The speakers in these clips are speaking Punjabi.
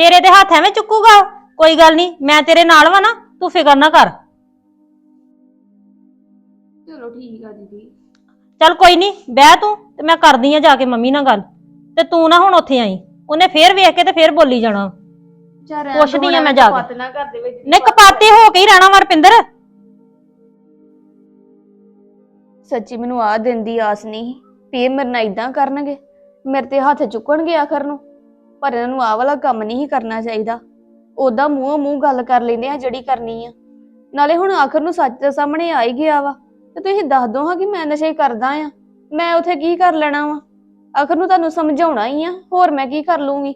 ਤੇਰੇ ਦੇ ਹੱਥ ਐਵੇਂ ਚੁੱਕੂਗਾ? ਉਹ? ਕੋਈ ਗੱਲ ਨਹੀਂ ਮੈਂ ਤੇਰੇ ਨਾਲ ਵਾ ਨਾ ਤੂੰ ਫਿਕਰ ਨਾ ਕਰ। ਚਲੋ ਠੀਕ ਆ ਦੀਦੀ। ਚੱਲ ਕੋਈ ਨਹੀਂ ਬਹਿ ਤੂੰ ਤੇ ਮੈਂ ਕਰਦੀ ਆ ਜਾ ਕੇ ਮੰਮੀ ਨਾਲ ਗੱਲ। ਤੇ ਤੂੰ ਨਾ ਹੁਣ ਉੱਥੇ ਆਈ ਉਹਨੇ ਫੇਰ ਵੇਖ ਕੇ ਤੇ ਫੇਰ ਬੋਲੀ ਜਾਣਾ। ਚਾ ਪੁੱਛਦੀ ਆ ਮੈਂ ਜਾ ਕੇ। ਪਤ ਨਾ ਘਰ ਦੇ ਵਿੱਚ ਨਹੀਂ ਕਪਾਤੇ ਹੋ ਕੇ ਹੀ ਰਹਿਣਾ ਵਰਪਿੰਦਰ। ਸੱਚੀ ਮੈਨੂੰ ਆ ਦਿਨ ਦੀ ਆਸ ਨਹੀਂ ਸੀ ਵੀ ਇਹ ਮੇਰੇ ਨਾਲ ਇਦਾਂ ਕਰਨਗੇ ਮੇਰੇ ਤੇ ਹੱਥ ਚੁੱਕਣਗੇ ਆਖਰ ਨੂੰ। ਪਰ ਇਹਨਾਂ ਨੂੰ ਆਹ ਵਾਲਾ ਕੰਮ ਨਹੀਂ ਕਰਨਾ ਚਾਹੀਦਾ। ਉਹਦਾ ਮੂੰਹੋਂ ਮੂੰਹ ਗੱਲ ਕਰ ਲੈਂਦੇ ਆ ਜਿਹੜੀ ਕਰਨੀ ਆ। ਨਾਲੇ ਹੁਣ ਆਖਰ ਨੂੰ ਸੱਚ ਦੇ ਸਾਹਮਣੇ ਆ ਹੀ ਗਿਆ ਵਾ, ਤੇ ਤੁਸੀਂ ਦੱਸ ਦੋ ਹਾਂ ਕਿ ਮੈਂ ਨਸ਼ੇ ਕਰਦਾ ਆ। ਮੈਂ ਉਥੇ ਕੀ ਕਰ ਲੈਣਾ ਵਾ? ਆਖਰ ਨੂੰ ਤੁਹਾਨੂੰ ਸਮਝਾਉਣਾ ਹੀ ਆ, ਹੋਰ ਮੈਂ ਕੀ ਕਰ ਲੂੰਗੀ?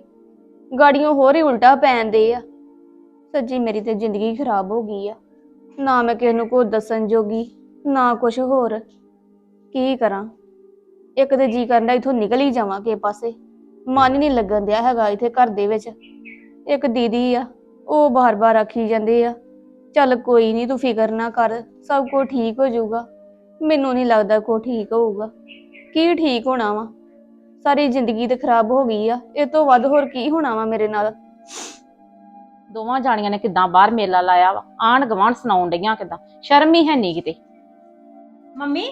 ਗਾੜੀਆਂ ਹੋਰ ਹੀ ਉਲਟਾ ਪੈਂਦੇ ਆ। ਸੱਚੀ ਮੇਰੀ ਤੇ ਜ਼ਿੰਦਗੀ ਖਰਾਬ ਹੋ ਗਈ ਆ। ਨਾ ਮੈਂ ਕਿਸੇ ਨੂੰ ਕੁਝ ਦੱਸਣ ਜੋਗੀ, ਨਾ ਕੁਝ ਹੋਰ। ਕੀ ਕਰਾਂ? ਇੱਕ ਤੇ ਜੀ ਕਰਦਾ ਇਥੋਂ ਨਿਕਲ ਹੀ ਜਾਵਾਂ ਕਿਸੇ ਪਾਸੇ। ਮਨ ਹੀ ਨਹੀਂ ਲੱਗਣ ਦਿਆ ਹੈਗਾ ਇੱਥੇ ਘਰ ਦੇ ਵਿੱਚ। ਇੱਕ ਦੀਦੀ ਆ ਉਹ ਬਾਰ-ਬਾਰ ਆਖੀ ਜਾਂਦੇ ਆ ਚੱਲ ਕੋਈ ਨਹੀਂ ਤੂੰ ਫਿਕਰ ਨਾ ਕਰ ਸਭ ਕੁਝ ਠੀਕ ਹੋ ਜਾਊਗਾ। ਮੈਨੂੰ ਨਹੀਂ ਲੱਗਦਾ ਕੋਈ ਠੀਕ ਹੋਊਗਾ। ਕੀ ਠੀਕ ਹੋਣਾ ਵਾ? ਸਾਰੀ ਜ਼ਿੰਦਗੀ ਤੇ ਖਰਾਬ ਹੋ ਗਈ ਆ ਇਹ ਤੋਂ ਵੱਧ ਹੋਰ ਕੀ ਹੋਣਾ ਵਾ ਮੇਰੇ ਨਾਲ? ਦੋਵਾਂ ਜਾਣੀਆਂ ਨੇ ਕਿਦਾਂ ਬਾਹਰ ਮੇਲਾ ਲਾਇਆ ਵਾ? ਆਣ ਗਵਾਂਢ ਸੁਣਾਉਣ ਡਈਆਂ ਕਿਦਾਂ? ਸ਼ਰਮ ਹੀ ਹੈ ਨਹੀਂ ਕਿਤੇ। ਮੰਮੀ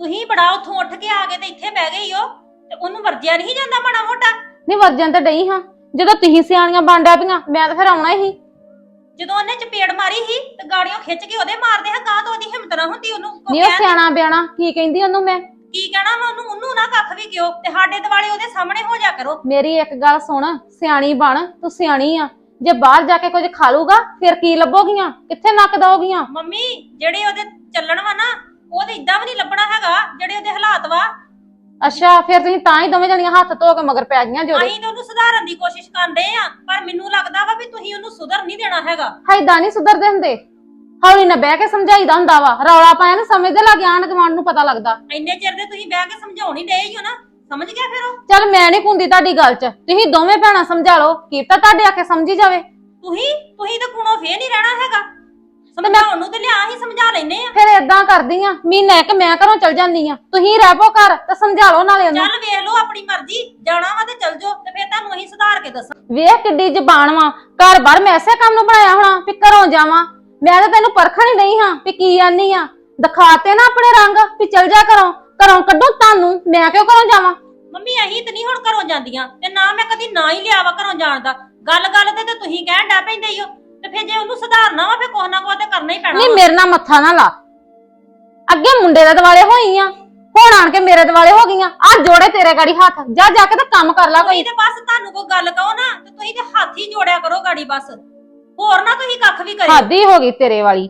ਤੁਸੀਂ ਬੜਾ ਉੱਥੋਂ ਉੱਠ ਕੇ ਆ ਕੇ ਤੇ ਇੱਥੇ ਬਹਿ ਗਈ ਹੋ ਤੇ ਉਹਨੂੰ ਵਰਜਿਆ ਨਹੀਂ ਜਾਂਦਾ ਮਾੜਾ ਮੋਟਾ? ਨਹੀਂ ਵਰਜਨ ਤਾਂ ਡਈ ਹਾਂ। ਜਦੋਂ ਤੁਸੀਂ ਸਿਆਣੀਆਂ ਬਾਂਡਿਆ ਪਈਆਂ ਮੈਂ ਤਾਂ ਫਿਰ ਆਉਣਾ ਹੀ। ਜਦੋਂ ਉਹਨੇ ਚਪੇੜ ਮਾਰੀ ਸੀ ਤੇ ਗਾੜੀਆਂ ਖਿੱਚ ਕੇ ਉਹਦੇ ਮਾਰਦੇ ਹਾਂ ਗਾਂ ਤੋਂ ਉਹਦੀ ਹਿੰਮਤ ਨਾ ਹੁੰਦੀ ਉਹਨੂੰ। ਨਹੀਂ ਉਹ ਕਹਿਣ- ਸਿਆਣਾ ਬਿਆਣਾ ਕੀ ਕਹਿੰਦੀ ਉਹਨੂੰ ਮੈਂ? ਕੀ ਕਹਿਣਾ ਮੈਂ ਉਹਨੂੰ? ਉਹਨੂੰ ਨਾ ਕੱਖ ਵੀ ਕਿਉ ਤੇ ਸਾਡੇ ਦਿਵਾਲੇ ਉਹਦੇ ਸਾਹਮਣੇ ਹੋ ਜਾ ਕਰੋ। ਮੇਰੀ ਇੱਕ ਗੱਲ ਸੁਣ ਸਿਆਣੀ ਬਣ ਤੂੰ ਸਿਆਣੀ ਆ। ਜੇ ਬਾਹਰ ਜਾ ਕੇ ਕੁਝ ਖਾ ਲੂਗਾ ਫਿਰ ਕੀ ਲੱਭੋਗੀਆਂ? ਕਿੱਥੇ ਨੱਕ ਦੋਗੀਆਂ ਮੰਮੀ ਜਿਹੜੇ ਉਹਦੇ ਚੱਲਣ ਵਾ ਨਾ ਉਹਦੇ ਇਦਾਂ ਵੀ ਨਹੀਂ ਲੱਭਣਾ ਹੈਗਾ ਜਿਹੜੇ ਉਹਦੇ ਹਾਲਾਤ ਵਾ। ਅੱਛਾ ਫਿਰ ਤੁਸੀਂ ਤਾਂ ਹੀ ਦੋਵੇਂ ਜਣੀਆਂ ਹੱਥ ਧੋ ਕੇ ਮਗਰ ਪੈ ਗਈਆਂ ਜੋੜੇ ਅਸੀਂ ਤਾਂ ਉਹਨੂੰ ਸੁਧਾਰਨ ਦੀ ਕੋਸ਼ਿਸ਼ ਕਰਦੇ ਆ ਪਰ ਮੈਨੂੰ ਲੱਗਦਾ ਵਾ ਵੀ ਤੁਸੀਂ ਉਹਨੂੰ ਸੁਧਰ ਨਹੀਂ ਦੇਣਾ ਹੈਗਾ। ਹਾਈਦਾਂ ਨਹੀਂ ਸੁਧਰਦੇ ਹੁੰਦੇ। ਹੌਲੀ ਨਾ ਬਹਿ ਕੇ ਸਮਝਾਈਦਾ ਹੁੰਦਾ ਵਾ। ਰੌਲਾ ਪਾਇਆ ਨਾ ਸਮਝਦੇ ਲੱਗ ਆਣ ਗਵਾਂਢ ਨੂੰ ਪਤਾ ਲੱਗਦਾ। ਇੰਨੇ ਚਿਰ ਦੇ ਤੁਸੀਂ ਬਹਿ ਕੇ ਸਮਝਾਉਣ ਹੀ ਡਏ ਹੀ ਹੋ ਨਾ ਸਮਝ ਗਿਆ ਫਿਰ ਉਹ? ਚੱਲ ਮੈਂ ਨਹੀਂ ਕੁੰਦੀ ਤੁਹਾਡੀ ਗੱਲ 'ਚ। ਤੁਸੀਂ ਦੋਵੇਂ ਭੈਣਾਂ ਸਮਝਾ ਲਓ ਕੀ ਤਾਂ ਤੁਹਾਡੇ ਆਖੇ ਸਮਝੀ ਜਾਵੇ। ਤੁਸੀਂ? ਤੁਸੀਂ ਤਾਂ ਕੁਣੋ ਫੇਰ ਨਹੀਂ ਰਹਿਣਾ ਹੈਗਾ। ਸਮਝਾਉਣ ਨੂੰ ਤੇ ਲਿਆ ਹੀ ਸਮਝਾ ਲੈਨੇ ਆ। ਫਿਰ ਇਦਾਂ ਕਰਦੀ ਆ ਮਹੀਨਾ ਇੱਕ ਮੈਂ ਘਰੋਂ ਚਲ ਜਾਂਦੀ ਆ। ਤੁਸੀਂ ਰਹਿ ਪੋ ਘਰ ਤੇ ਸਮਝਾ ਲਓ ਨਾਲੇ ਉਹਨੂੰ। ਚੱਲ ਵੇਖ ਲਓ ਆਪਣੀ ਮਰਜ਼ੀ ਜਾਣਾ ਵਾ ਤੇ ਚੱਲ ਜਾਓ ਤੇ ਫਿਰ ਤੁਹਾਨੂੰ ਅਸੀਂ ਸੁਧਾਰ ਕੇ ਦੱਸਾਂ। ਵੇਖ ਕਿੱਡੀ ਜ਼ਬਾਨ ਵਾ ਘਰ ਬਾਰ ਮੈਂ ਐਸੇ ਕੰਮ ਨੂੰ ਬਣਾਇਆ ਹੋਣਾ ਵੀ ਘਰੋਂ ਜਾਵਾਂ। ਮੈਂ ਤਾਂ ਤੈਨੂੰ ਪਰਖਣ ਹੀ ਨਹੀਂ ਹਾਂ ਵੀ ਕੀ ਆਨੀ ਆ। ਦਿਖਾਤੇ ਨਾ ਆਪਣੇ ਰੰਗ ਵੀ ਚਲ ਜਾ ਘਰੋਂ। ਘਰੋਂ ਕੱਢੋ ਤੁਹਾਨੂੰ ਮੈਂ ਕਿਉਂ ਘਰੋਂ ਜਾਵਾਂ? ਮੰਮੀ ਅਹੀਂ ਤੇ ਨਹੀਂ ਹੁਣ ਘਰੋਂ ਜਾਂਦੀਆਂ ਤੇ ਨਾ ਮੈਂ ਕਦੀ ਨਾ ਹੀ ਲਿਆ ਵਾ ਘਰੋਂ ਜਾਣ ਦਾ। ਗੱਲ ਗੱਲ ਤੇ ਤੇ ਤੁਸੀਂ ਕਹਿਣ ਡੈ ਪੈਂਦੇ ਹੀ ਹੋ ਤੇ ਫਿਰ ਜੇ ਉਹਨੂੰ ਸੁਧਾਰਨਾ ਵਾ ਫਿਰ ਕੁਛ ਨਾ ਕੁਛ ਤੇ ਕਰਨਾ ਹੀ ਪੈਣਾ ਨਹੀਂ ਵਾ। ਮੇਰੇ ਨਾਲ ਮੱਥਾ ਨਾ ਲਾ। ਅੱਗੇ ਮੁੰਡੇ ਦੇ ਦਿਵਾਲੇ ਹੋਈ ਆ ਹੁਣ ਆਣ ਕੇ ਮੇਰੇ ਦਿਵਾਲੇ ਹੋ ਗਈਆਂ। ਆ ਜੋੜੇ ਤੇਰੇ ਗਾੜੀ ਹੱਥ। ਜਾ ਜਾ ਕੇ ਤਾਂ ਕੰਮ ਕਰ ਲੈ ਕੋਈ। ਤੁਸੀਂ ਤੇ ਬਸ ਤੁਹਾਨੂੰ ਕੋਈ ਗੱਲ ਕਹੋ ਨਾ ਤੇ ਤੁਸੀਂ ਤੇ ਹੱਥ ਹੀ ਜੋੜਿਆ ਕਰੋ ਗਾੜੀ ਬਸ। ਹੋਰ ਨਾ ਤੁਸੀਂ ਕੱਖ ਵੀ ਕਰਿਓ। ਹੱਦ ਹੀ ਹੋ ਗਈ ਤੇਰੇ ਵਾਲੀ।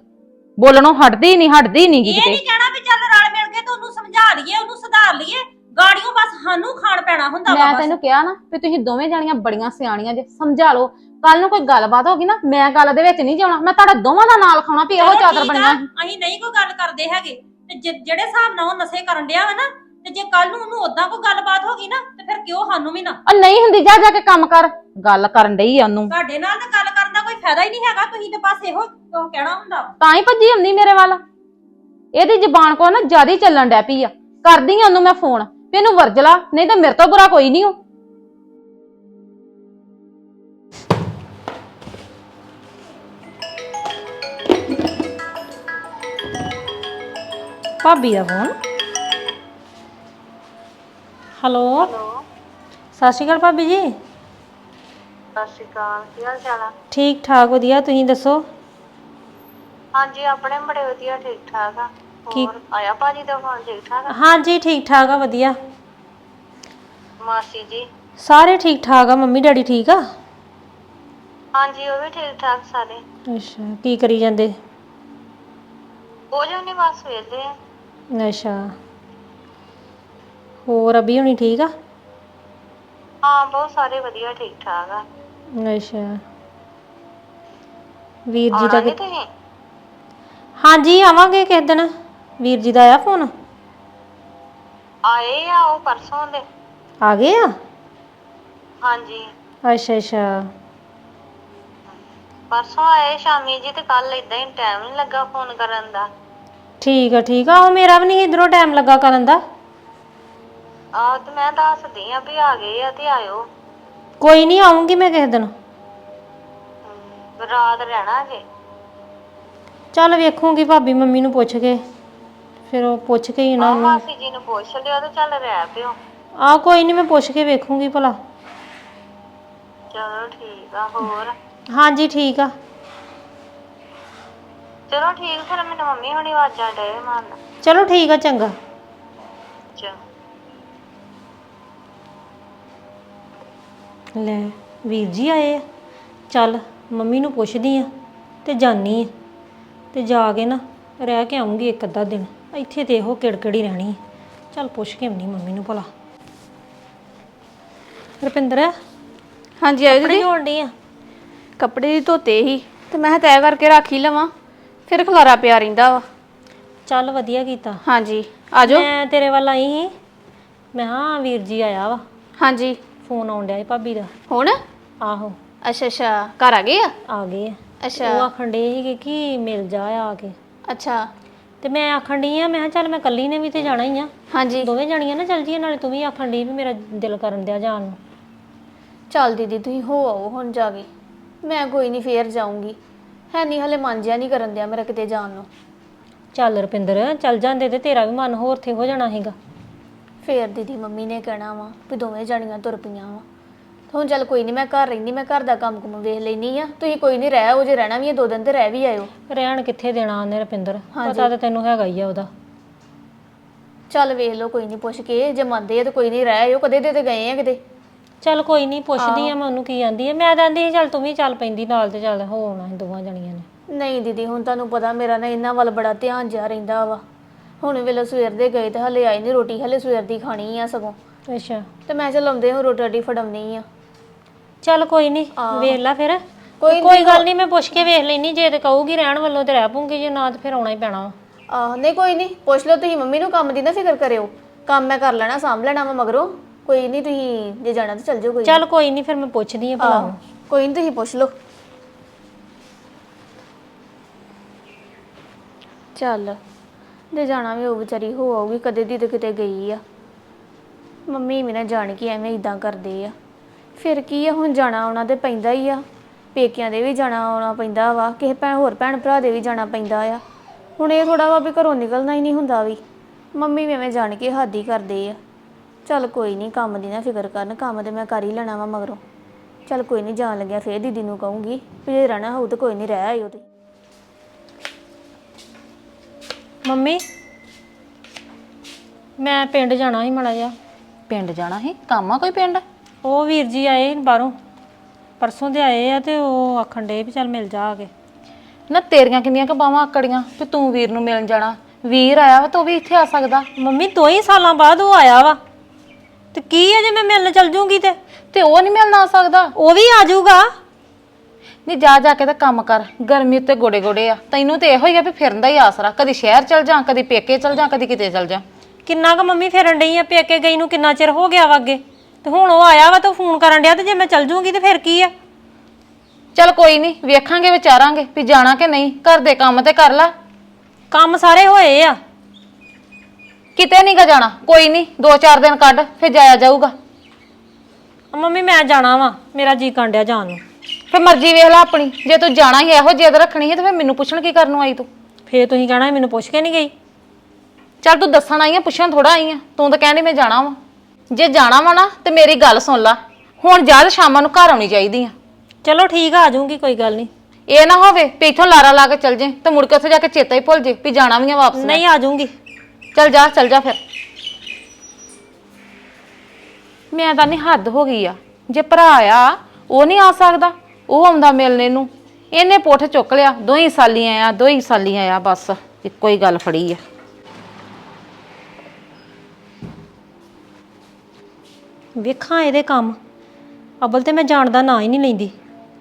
ਬੋਲਣੋਂ ਹਟਦੀ ਨਹੀਂ ਹਟਦੀ ਨਹੀਂ ਇਹ ਕਿਤੇ। ਨਹੀਂ ਕਹਿਣਾ ਵੀ ਚੱਲ ਰਲ ਮਿਲ ਕੇ ਤੁਹਾਨੂੰ ਸਮਝਾ ਲਈਏ ਉਹਨੂੰ ਸੁਧਾਰ ਲਈਏ। ਗਾੜੀਆਂ ਬਸ ਸਾਨੂੰ ਖਾਣ ਪੈਣਾ ਹੁੰਦਾ ਵਾ ਮੈਂ ਬਸ। ਤੈਨੂੰ ਕਿਹਾ ਨਾ ਵੀ ਤੁਸੀਂ ਦੋਵੇਂ ਜਾਣੀਆਂ ਬੜੀਆਂ ਸਿਆਣੀਆਂ ਜੇ। ਸਮਝਾ ਲਓ। ਕੱਲ ਨੂੰ ਕੋਈ ਗੱਲਬਾਤ ਹੋਗੀ ਨਾ ਮੈਂ ਗੱਲ ਦੇ ਵਿੱਚ ਨਹੀਂ ਜਾਣਾ ਮੈਂ ਤੁਹਾਡਾ ਦੋਵਾਂ ਦਾ ਨਾਲ ਖਾਣਾ ਵੀ ਇਹੋ ਚਲੋ ਚਾਦਰ ਠੀਕ ਅਸੀਂ ਨਹੀਂ ਕੋਈ ਗੱਲ ਕਰਦੇ ਹੈਗੇ। ਤੇ ਜੇ- ਜਿਹੜੇ ਹਿਸਾਬ ਨਾਲ ਉਹ ਨਸ਼ੇ ਕਰਨ ਡਿਆ ਵਾ ਨਾ ਤੇ ਜੇ ਕੱਲ ਨੂੰ ਉਹਨੂੰ ਉਦਾਂ ਕੋਈ ਗੱਲਬਾਤ ਹੋ ਗਈ ਨਾ ਤੇ ਫਿਰ ਕਿਉਂ ਸਾਨੂੰ ਵੀ ਨਾ? ਉਹ ਨਹੀਂ ਹੁੰਦੀ ਜਾ ਜਾ ਕੇ ਕੰਮ ਕਰ ਗੱਲ ਕਰਨ ਡਈ ਆ ਉਹਨੂੰ। ਤੁਹਾਡੇ ਨਾਲ ਤਾਂ ਗੱਲ ਕਰਨ ਦਾ ਕੋਈ ਫਾਇਦਾ ਹੀ ਨਹੀਂ ਹੈਗਾ ਤੁਸੀਂ ਤੇ ਬਸ ਇਹੋ ਉਹ ਕਹਿਣਾ ਹੁੰਦਾ? ਵਾ। ਤਾਂ ਹੀ ਭੱਜੀ ਹੁੰਦੀ ਮੇਰੇ ਵੱਲ। ਇਹਦੀ ਜ਼ਬਾਨ ਕੋ ਨਾ ਜ਼ਿਆਦਾ ਚੱਲਣ ਡੈ ਪਈ ਆ। ਕਰਦੀ ਆ ਉਹਨੂੰ ਮੈਂ ਫੋਨ ਵੀ ਇਹਨੂੰ ਵਰਜਲਾ ਨਹੀਂ ਤਾਂ ਮੇਰੇ ਤੋਂ ਬੁਰਾ ਕੋਈ ਨਹੀਂ ਹੋ ਭਾਬੀ ਦਾ ਫੋਨ। ਹੈਲੋ। ਸਤਿ ਸ਼੍ਰੀ ਅਕਾਲ ਭਾਬੀ ਜੀ। ਸਤਿ ਸ਼੍ਰੀ ਅਕਾਲ ਕੀ ਹਾਲ ਚਾਲ ਆ? ਠੀਕ ਠਾਕ ਵਧੀਆ ਤੁਸੀਂ ਦੱਸੋ? ਹਾਂਜੀ ਆਪਣੇ ਬੜੇ ਵਧੀਆ ਠੀਕ ਠਾਕ ਆ। ਕੀ- ਹੋਰ ਆਇਆ ਭਾਜੀ ਦਾ ਫੋਨ ਠੀਕ ਠਾਕ ਆ? ਹਾਂਜੀ ਠੀਕ ਠਾਕ ਆ ਵਧੀਆ। ਮਾਸੀ ਜੀ। ਸਾਰੇ ਠੀਕ ਠਾਕ ਆ ਮੰਮੀ ਡੈਡੀ ਠੀਕ ਆ? ਹਾਂਜੀ ਉਹ ਵੀ ਠੀਕ ਠਾਕ ਸਾਰੇ। ਅੱਛਾ ਕੀ ਕਰੀ ਜਾਂਦੇ? ਜੋ ਨਹੀਂ ਬਸ ਵੇਲੇ ਆ। ਅੱਛਾ। ਹੋਰ ਅਭੀ ਹੁਣੀ ਠੀਕ ਆ? ਹਾਂ ਬਹੁਤ ਸਾਰੇ ਵਧੀਆ ਠੀਕ ਠਾਕ ਆ। ਅੱਛਾ। ਵੀਰ ਜੀ ਆਉਣਾ ਦਾ ਨੀ ਤੁਸੀਂ? ਹਾਂਜੀ ਆਵਾਂਗੇ ਕਿਸੇ ਦਿਨ। ਵੀਰ ਜੀ ਦਾ ਆਇਆ ਫੋਨ? ਆਏ ਆ ਉਹ ਪਰਸੋਂ ਦੇ। ਆ ਗਏ ਆ? ਹਾਂਜੀ। ਅੱਛਾ ਅੱਛਾ। ਪਰਸੋਂ ਆਏ ਸ਼ਾਮੀ ਜੀ ਤੇ ਕੱਲ ਇਦਾਂ ਹੀ ਟਾਈਮ ਨਹੀਂ ਲੱਗਾ ਫੋਨ ਕਰਨ ਦਾ। ਠੀਕ ਆ ਠੀਕ ਆ। ਉਹ ਮੇਰਾ ਵੀ ਨਹੀਂ ਇਧਰੋਂ ਟਾਈਮ ਲੱਗਾ ਕਰਨ ਦਾ। ਆਹ ਤੇ ਮੈਂ ਦੱਸਦੀ ਆ ਵੀ ਆ ਗਏ ਆ ਤੇ ਆਇਓ। ਕੋਈ ਨਹੀਂ ਆਉਂਗੀ ਮੈਂ ਕਿਸੇ ਦਿਨ। ਰਾਤ ਰਹਿਣਾ ਜੇ। ਚੱਲ ਵੇਖੂੰਗੀ ਭਾਬੀ ਮੰਮੀ ਨੂੰ ਪੁੱਛ ਕੇ। ਫਿਰ ਉਹ ਪੁੱਛ ਕੇ ਹੀ ਨਾ ਆਹ ਉਹਨੂੰ। ਮਾਸੀ ਜੀ ਨੂੰ ਪੁੱਛ ਲਿਓ ਤੇ ਚੱਲ ਰਹਿ ਪਿਓ। ਆ ਕੋਈ ਨਹੀਂ ਮੈਂ ਪੁੱਛ ਕੇ ਵੇਖੂੰਗੀ ਭਲਾ। ਚਲੋ ਠੀਕ ਆ ਹੋਰ? ਹਾਂਜੀ ਠੀਕ ਆ। ਚਲੋ ਠੀਕ ਫਿਰ ਮੈਨੂੰ ਮੰਮੀ ਹੁਣੀ ਆਵਾਜ਼ਾਂ ਡੇ ਮਾਰਨ। ਚਲੋ ਠੀਕ ਆ ਚੰਗਾ। ਚਲੋ। ਲੈ ਵੀਰ ਜੀ ਆਏ ਆ। ਚੱਲ ਮੰਮੀ ਨੂੰ ਪੁੱਛਦੀ ਆ ਤੇ ਜਾਨੀ ਆ। ਤੇ ਜਾ ਕੇ ਨਾ ਰਹਿ ਕੇ ਆਉਂਗੀ ਇੱਕ ਅੱਧਾ ਦਿਨ। ਇੱਥੇ ਤੇ ਇਹੋ ਕਿੜਕਿੜੀ ਰਹਿਣੀ ਆ। ਚੱਲ ਪੁੱਛ ਕੇ ਆਉਣੀ ਮੰਮੀ ਨੂੰ ਭਲਾ। ਰੁਪਿੰਦਰ ਹਾਂਜੀ ਆਇਓ ਕੱਪੜੇ ਦੀਦੀ। ਧੋਣ ਡਈ ਆ? ਕੱਪੜੇ ਦੀ ਧੋਤੇ ਹੀ ਤੇ ਮੈਂ ਕਿਹਾ ਤੈਅ ਕਰਕੇ ਰੱਖ ਹੀ ਲਵਾਂ। ਫਿਰ ਖਲਾਰਾ ਪਿਆ ਰਹਿੰਦਾ ਵਾ। ਚੱਲ ਵਧੀਆ ਕੀਤਾ। ਹਾਂਜੀ ਆਜੋ। ਮੈਂ ਤੇਰੇ ਵੱਲ ਆਈ ਸੀ। ਮੈਂ ਹਾਂ ਵੀਰ ਜੀ ਆਇਆ ਵਾ। ਹਾਂਜੀ। ਫੋਨ ਆਉਣ ਡਿਆ ਸੀ ਭਾਬੀ ਦਾ। ਹੁਣ? ਆਹੋ। ਅੱਛਾ ਅੱਛਾ। ਘਰ ਆ ਗਏ ਆ? ਆ ਗਏ ਆ। ਅੱਛਾ। ਉਹ ਆਖਣ ਡੇ ਸੀਗੇ ਕਿ ਮਿਲ ਜਾ ਆ ਕੇ। ਅੱਛਾ। ਤੇ ਮੈਂ ਆਖਣ ਡਈ ਆ ਮੈਂ ਕਿਹਾ ਚੱਲ ਮੈਂ ਕੱਲੀ ਨੇ ਵੀ ਤੇ ਜਾਣਾ ਹੀ ਆ। ਹਾਂਜੀ। ਦੋਵੇਂ ਜਾਣੀਆਂ ਨਾ ਚੱਲ ਜੀਏ ਨਾਲੇ ਤੂੰ ਵੀ ਆਖਣ ਡਈ ਵੀ ਮੇਰਾ ਦਿਲ ਕਰਨ ਦਿਆ ਜਾਣ ਨੂੰ। ਚੱਲ ਦੀਦੀ ਤੁਸੀਂ ਹੋ ਆਓ ਹੁਣ ਜਾ ਕੇ। ਮੈਂ ਕੋਈ ਨਹੀਂ ਫੇਰ ਜਾਊਂਗੀ। ਹੈ ਨਹੀਂ ਹਲੇ ਮਨ ਜਿਆ ਨਹੀਂ ਕਰਨ ਦਿਆ ਮੇਰਾ ਕਿਤੇ ਜਾਣ ਨੂੰ। ਚੱਲ ਰੁਪਿੰਦਰ ਚੱਲ ਜਾਂਦੇ ਤੇ ਤੇਰਾ ਵੀ ਮਨ ਹੋਰ ਥੇ ਹੋ ਜਾਣਾ ਸੀਗਾ। ਫੇਰ ਦੀਦੀ ਮੰਮੀ ਨੇ ਕਹਿਣਾ ਵਾ ਵੀ ਦੋਵੇਂ ਜਾਣੀਆਂ ਤੁਰ ਪਈਆਂ ਵਾ। ਹੁਣ ਚੱਲ ਕੋਈ ਨਹੀਂ ਮੈਂ ਘਰ ਰਹਿੰਦੀ ਮੈਂ ਘਰ ਦਾ ਕੰਮ ਕੁਮ ਵੇਖ ਲੈਣੀ ਆ। ਤੁਸੀਂ ਕੋਈ ਨਹੀਂ ਰਹਿ ਆਓ ਜੇ ਰਹਿਣਾ ਵੀ ਹੈ ਦੋ ਦਿਨ ਤੇ ਰਹਿ ਵੀ ਆਇਓ। ਰਹਿਣ ਕਿੱਥੇ ਦੇਣਾ ਉਹਨੇ ਰੁਪਿੰਦਰ? ਪਤਾ ਤਾਂ ਤੈਨੂੰ ਹੈਗਾ ਹੀ ਆ ਉਹਦਾ। ਚੱਲ ਵੇਖ ਲਓ ਕੋਈ ਨਹੀਂ ਪੁੱਛ ਕੇ ਜੇ ਮੰਨਦੇ ਆ ਤਾਂ ਕੋਈ ਨਹੀਂ ਰਹਿ ਆਇਓ ਕਦੇ ਦੇ ਤੇ ਗਏ ਆ ਕਿਤੇ। ਚੱਲ ਕੋਈ ਨਹੀਂ ਪੁੱਛਦੀ ਆ ਮੈਂ ਉਹਨੂੰ ਕੀ ਆਂਦੀ ਆ। ਮੈਂ ਤਾਂ ਆਂਦੀ ਸੀ ਚੱਲ ਤੂੰ ਵੀ ਚੱਲ ਪੈਂਦੀ ਨਾਲ ਤੇ ਚੱਲ ਹੋ ਆਉਣਾ ਸੀ ਦੋਵਾਂ ਜਣੀਆਂ ਨੇ। ਨਹੀਂ ਦੀਦੀ ਹੁਣ ਤੁਹਾਨੂੰ ਪਤਾ ਮੇਰਾ ਨਾ ਇਹਨਾਂ ਵੱਲ ਬੜਾ ਧਿਆਨ ਜਾ ਰਹਿੰਦਾ ਵਾ। ਹੁਣ ਵੇਲੇ ਸਵੇਰ ਦੇ ਗਏ ਤੇ ਹਲੇ ਆਈ ਨਹੀਂ ਰੋਟੀ ਹਲੇ ਸਵੇਰ ਦੀ ਖਾਣੀ ਆ ਸਗੋਂ। ਅੱਛਾ। ਤੇ ਮੈਂ ਚੱਲ ਆਉਂਦੇ ਹਾਂ ਰੋਟੀ ਰਾਟੀ ਫੜਾਉਣੀ ਆ। ਚੱਲ ਕੋਈ ਨਹੀਂ ਵੇਖ ਲੈ ਫਿਰ। ਕੋਈ ਕੋਈ ਗੱਲ ਨਹੀਂ ਮੈਂ ਪੁੱਛ ਕੇ ਵੇਖ ਲੈਣੀ ਜੇ ਤੇ ਕਹੂਗੀ ਰਹਿਣ ਵੱਲੋਂ ਤੇ ਰਹਿ ਪੂੰਗੀ ਜੇ ਨਾ ਤੇ ਫਿਰ ਆਉਣਾ ਹੀ ਪੈਣਾ ਵਾ। ਆਹ ਨਹੀਂ ਕੋਈ ਨਹੀਂ ਪੁੱਛ ਲਓ ਤੁਸੀਂ ਮੰਮੀ ਨੂੰ ਕੰਮ ਦੀ ਨਾ ਫਿਕਰ ਕਰਿਓ। ਕੰਮ ਮੈਂ ਕਰ ਲੈਣਾ ਸਾਂਭ ਲੈਣਾ ਵਾ ਮਗਰੋਂ। ਕੋਈ ਨਹੀਂ ਤੁਸੀਂ ਜੇ ਜਾਣਾ ਤਾਂ ਚੱਲ ਜਾਓ ਕੋਈ ਚੱਲ ਕੋਈ ਨਹੀਂ ਫਿਰ ਮੈਂ ਪੁੱਛਦੀ ਆ ਭਲਾ। ਕੋਈ ਨਹੀਂ ਤੁਸੀਂ ਪੁੱਛ ਲਓ। ਚੱਲ ਜੇ ਜਾਣਾ ਵੀ ਉਹ ਵਿਚਾਰੀ ਹੋ ਆਊਗੀ ਕਦੇ ਦੀ ਤੇ ਕਿਤੇ ਗਈ ਆ। ਮੰਮੀ ਵੀ ਨਾ ਜਾਣ ਕੇ ਐਵੇਂ ਇਦਾਂ ਕਰਦੇ ਆ। ਫਿਰ ਕੀ ਆ ਹੁਣ ਜਾਣਾ ਆਉਣਾ ਤੇ ਪੈਂਦਾ ਹੀ ਆ। ਪੇਕਿਆਂ ਦੇ ਵੀ ਜਾਣਾ ਆਉਣਾ ਪੈਂਦਾ ਵਾ ਕਿਸੇ ਭੈਣ ਹੋਰ ਭੈਣ ਭਰਾ ਦੇ ਵੀ ਜਾਣਾ ਪੈਂਦਾ ਆ। ਹੁਣ ਇਹ ਥੋੜਾ ਵਾ ਵੀ ਘਰੋਂ ਨਿਕਲਣਾ ਹੀ ਨਹੀਂ ਹੁੰਦਾ ਵੀ। ਮੰਮੀ ਵੀ ਐਵੇਂ ਜਾਣ ਕੇ ਹੱਦ ਹੀ ਕਰਦੇ ਆ। ਚੱਲ ਕੋਈ ਨਹੀਂ ਕੰਮ ਦੀ ਨਾ ਫਿਕਰ ਕਰਨ ਕੰਮ ਤੇ ਮੈਂ ਕਰ ਹੀ ਲੈਣਾ ਵਾ ਮਗਰੋਂ। ਚੱਲ ਕੋਈ ਨਹੀਂ ਜਾਣ ਲੱਗਿਆ ਫੇਰ ਦੀਦੀ ਨੂੰ ਕਹੂੰਗੀ ਵੀ ਜੇ ਰਹਿਣਾ ਹੋਊ ਤਾਂ ਕੋਈ ਨਹੀਂ ਰਹਿ ਆਇਓ ਤੇ ਮੰਮੀ ਮੈਂ ਪਿੰਡ ਜਾਣਾ ਸੀ ਮੜਾ ਜਾ ਪਿੰਡ ਜਾਣਾ ਸੀ? ਕੰਮ ਆ ਕੋਈ ਪਿੰਡ? ਉਹ ਵੀਰ ਜੀ ਆਏ ਬਾਹਰੋਂ। ਪਰਸੋਂ ਦੇ ਆਏ ਆ ਤੇ ਉਹ ਆਖਣ ਡੇ ਵੀ ਚੱਲ ਮਿਲ ਜਾ ਆ ਕੇ। ਨਾ ਤੇਰੀਆਂ ਕਿੰਨੀਆਂ ਕੁ ਬਾਹਾਂ ਆਕੜੀਆਂ ਵੀ ਤੂੰ ਵੀਰ ਨੂੰ ਮਿਲਣ ਜਾਣਾ। ਵੀਰ ਆਇਆ ਵਾ ਤਾਂ ਉਹ ਵੀ ਇੱਥੇ ਆ ਸਕਦਾ। ਮੰਮੀ ਦੋ ਹੀ ਸਾਲਾਂ ਬਾਅਦ ਉਹ ਆਇਆ ਵਾ। ਤੇ ਕੀ ਹੈ ਜੇ ਮੈਂ ਮਿਲਣ ਚੱਲ ਜੂੰਗੀ ਤੇ? ਤੇ ਉਹ ਨਹੀਂ ਮਿਲਣ ਆ ਸਕਦਾ। ਉਹ ਵੀ ਆ ਜਾਊਗਾ। ਨਹੀਂ ਜਾ ਜਾ ਕੇ ਤਾਂ ਕੰਮ ਕਰ। ਗਰਮੀ ਉੱਤੇ ਗੋੜੇ ਗੋੜੇ ਆ। ਤੈਨੂੰ ਤੇ ਇਹੋ ਹੀ ਆ ਵੀ ਫਿਰਨ ਦਾ ਹੀ ਆਸਰਾ। ਕਦੀ ਸ਼ਹਿਰ ਚਲ ਜਾ ਕਦੀ ਪੇਕੇ ਚਲ ਜਾ ਕਦੀ ਕਿਤੇ ਚਲ ਜਾ। ਕਿੰਨਾ ਕੁ ਮੰਮੀ ਫੇਰਨ ਡਈ ਆ ਪੇਕੇ ਗਈ ਨੂੰ? ਕਿੰਨਾ ਚਿਰ ਹੋ ਗਿਆ ਵਾ ਅੱਗੇ? ਤੇ ਹੁਣ ਉਹ ਆਇਆ ਵਾ ਤਾਂ ਫੋਨ ਕਰਨ ਡਿਆ ਤੇ ਜੇ ਮੈਂ ਚੱਲ ਜੂੰਗੀ ਤੇ ਫਿਰ ਕੀ ਆ? ਚਲ ਕੋਈ ਨਹੀਂ ਵੇਖਾਂਗੇ ਵਿਚਾਰਾਂਗੇ ਵੀ ਜਾਣਾ ਕਿ ਨਹੀਂ। ਘਰ ਦੇ ਕੰਮ ਤੇ ਕਰ ਲੈ। ਕੰਮ ਸਾਰੇ ਹੋਏ ਆ। ਕਿਤੇ ਨਹੀਂ ਗਾ ਜਾਣਾ। ਕੋਈ ਨਹੀਂ ਦੋ ਚਾਰ ਦਿਨ ਕੱਢ ਫਿਰ ਜਾਇਆ ਜਾਊਗਾ। ਮੰਮੀ ਮੈਂ ਜਾਣਾ ਵਾ। ਮੇਰਾ ਜੀ ਕਾਂਡਿਆ ਜਾਣ ਨੂੰ। ਫਿਰ ਮਰਜ਼ੀ ਵੇਖ ਲੈ ਆਪਣੀ। ਜੇ ਤੂੰ ਜਾਣਾ ਹੀ ਇਹੋ ਜਿੱਦ ਰੱਖਣੀ ਹੈ ਤੇ ਫਿਰ ਮੈਨੂੰ ਪੁੱਛਣ ਕੀ ਕਰਨ ਨੂੰ ਆਈ ਤੂੰ? ਫੇਰ ਤੁਸੀਂ ਕਹਿਣਾ ਸੀ ਮੈਨੂੰ ਪੁੱਛ ਕੇ ਨਹੀਂ ਗਈ? ਚੱਲ ਤੂੰ ਦੱਸਣ ਆਈ ਆ ਪੁੱਛਣ ਥੋੜਾ ਆਈ ਆ। ਤੂੰ ਤਾਂ ਕਹਿੰਦੀ ਮੈਂ ਜਾਣਾ ਵਾ। ਜੇ ਜਾਣਾ ਵਾ ਨਾ ਤੇ ਮੇਰੀ ਗੱਲ ਸੁਣ ਲੈ। ਹੁਣ ਜਦ ਸ਼ਾਮਾਂ ਨੂੰ ਘਰ ਆਉਣੀ ਚਾਹੀਦੀ ਆ। ਚਲੋ ਠੀਕ ਆ ਆ ਜਾਊਂਗੀ ਕੋਈ ਗੱਲ ਨਹੀਂ ਇਹ ਨਾ ਹੋਵੇ ਵੀ ਇੱਥੋਂ ਲਾਰਾ ਲਾ ਕੇ ਚੱਲ ਜੇ ਤੇ ਮੁੜ ਕੇ ਉੱਥੇ ਜਾ ਕੇ ਚੇਤਾ ਹੀ ਭੁੱਲ ਜੇ ਵੀ ਜਾਣਾ ਵੀ ਆ ਵਾਪਸ ਨਹੀਂ ਆ ਜਾਊਂਗੀ। ਚੱਲ ਜਾ ਚੱਲ ਜਾ ਫਿਰ। ਮੈਂ ਤਾਂ ਨਹੀਂ ਹੱਦ ਹੋ ਗਈ ਆ। ਜੇ ਭਰਾ ਆ, ਉਹ ਨਹੀਂ ਆ ਸਕਦਾ। ਉਹ ਆਉਂਦਾ ਮਿਲਣੇ ਨੂੰ ਇਹਨੇ ਪੁੱਠ ਚੁੱਕ ਲਿਆ। ਦੋਹੀ ਸਾਲੀਆਂ ਆ, ਦੋਹੀ ਸਾਲੀਆਂ ਆ, ਬਸ। ਇੱਕੋ ਹੀ ਗੱਲ ਫੜੀ ਆ। ਵੇਖਾਂ ਇਹਦੇ ਕੰਮ। ਅਬਲ ਤੇ ਮੈਂ ਜਾਣ ਦਾ ਨਾਂ ਹੀ ਨਹੀਂ ਲੈਂਦੀ।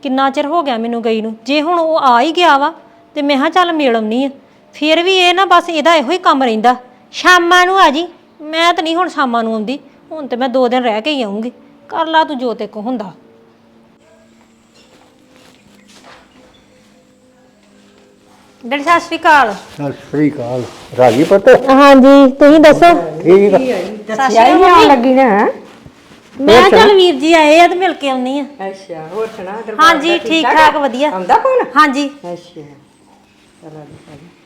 ਕਿੰਨਾ ਚਿਰ ਹੋ ਗਿਆ ਮੈਨੂੰ ਗਈ ਨੂੰ। ਜੇ ਹੁਣ ਉਹ ਆ ਹੀ ਗਿਆ ਵਾ, ਤੇ ਮੈਂ ਹਾਂ ਚੱਲ ਮਿਲ ਨਹੀਂ ਆ। ਫਿਰ ਵੀ ਇਹ ਨਾ ਬਸ ਇਹਦਾ ਇਹੋ ਹੀ ਕੰਮ ਰਹਿੰਦਾ। ਸ਼ਾਮਾਂ ਨੂੰ ਆ ਜੀ। ਮੈਂ ਤਾਂ ਨਹੀਂ ਹੁਣ ਸ਼ਾਮਾਂ ਨੂੰ ਆਉਂਦੀ। ਹੁਣ ਤੇ ਮੈਂ ਦੋ ਦਿਨ ਰਹਿ ਕੇ ਹੀ ਆਉਂਗੀ ਕਰ ਲਾ ਤੂੰ ਜੋ ਤੇ ਕੋ ਹੁੰਦਾ। ਡੈਡੀ ਸਤਿ ਸ਼੍ਰੀ ਅਕਾਲ। ਸਤਿ ਸ੍ਰੀ ਅਕਾਲ। ਰਾਜੀ ਪੁੱਤ? ਹਾਂਜੀ ਤੁਸੀਂ ਦੱਸੋ? ਠੀਕ ਆ। ਸਤਿ ਸ਼੍ਰੀ ਅਕਾਲ ਲੱਗੀ ਨਾ। ਮੈਂ ਚੱਲ ਵੀਰ ਜੀ ਆਏ ਆ ਤੇ ਮਿਲ ਕੇ ਆਉਣੀ ਆ। ਅੱਛਾ ਹੋਰ ਸੁਣਾ? ਦਰਬਾਰ ਹਾਂਜੀ ਦਾ ਠੀਕ ਠਾਕ? ਵਧੀਆ। ਆਉਂਦਾ ਫੋਨ ਹਾਂਜੀ। ਅੱਛਾ। ਚਲੋ ਜੀ ਚਲੋ।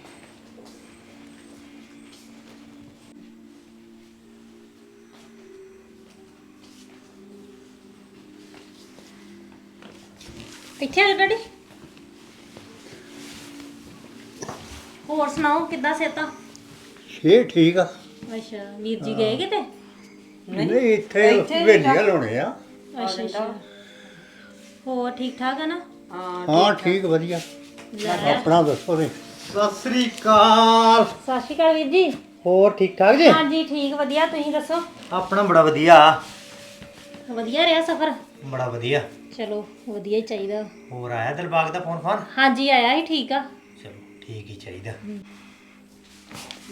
ਇੱਥੇ ਆ ਡੈਡੀ? ਹੋਰ ਸੁਣਾਓ ਕਿੱਦਾਂ ਸੇਤਾ ਛੇ ਠੀਕ ਆ। ਅੱਛਾ ਵੀਰ ਜੀ ਗਏ ਕਿਤੇ? ਨਹੀਂ ਇੱਥੇ ਵੇਲੀਆਂ ਲਾਉਣੇ ਆ। ਅੱਛਾ ਅੱਛਾ। ਹੋਰ ਠੀਕ ਠਾਕ ਆ ਨਾ? ਹਾਂ ਠੀਕ ਵਧੀਆ। ਆਪਣਾ ਦੱਸੋ ਨੇ ਸਤਿ ਸ੍ਰੀ ਅਕਾਲ। ਸਤਿ ਸ਼੍ਰੀ ਅਕਾਲ ਵੀਰ ਜੀ। ਹੋਰ ਠੀਕ ਠਾਕ ਜੀ? ਹਾਂਜੀ ਠੀਕ ਵਧੀਆ। ਤੁਸੀਂ ਦੱਸੋ? ਆਪਣਾ ਬੜਾ ਵਧੀਆ। ਵਧੀਆ ਰਿਹਾ ਸਫ਼ਰ? ਬੜਾ ਵਧੀਆ। ਚਲੋ ਵਧੀਆ ਹੀ ਚਾਹੀਦਾ। ਹੋਰ ਆਇਆ ਦਿਲਬਾਗ ਦਾ ਫੋਨ ਫੋਨ? ਹਾਂਜੀ ਆਇਆ ਹੀ ਠੀਕ ਆ। ਚਲੋ ਠੀਕ ਹੀ ਚਾਹੀਦਾ।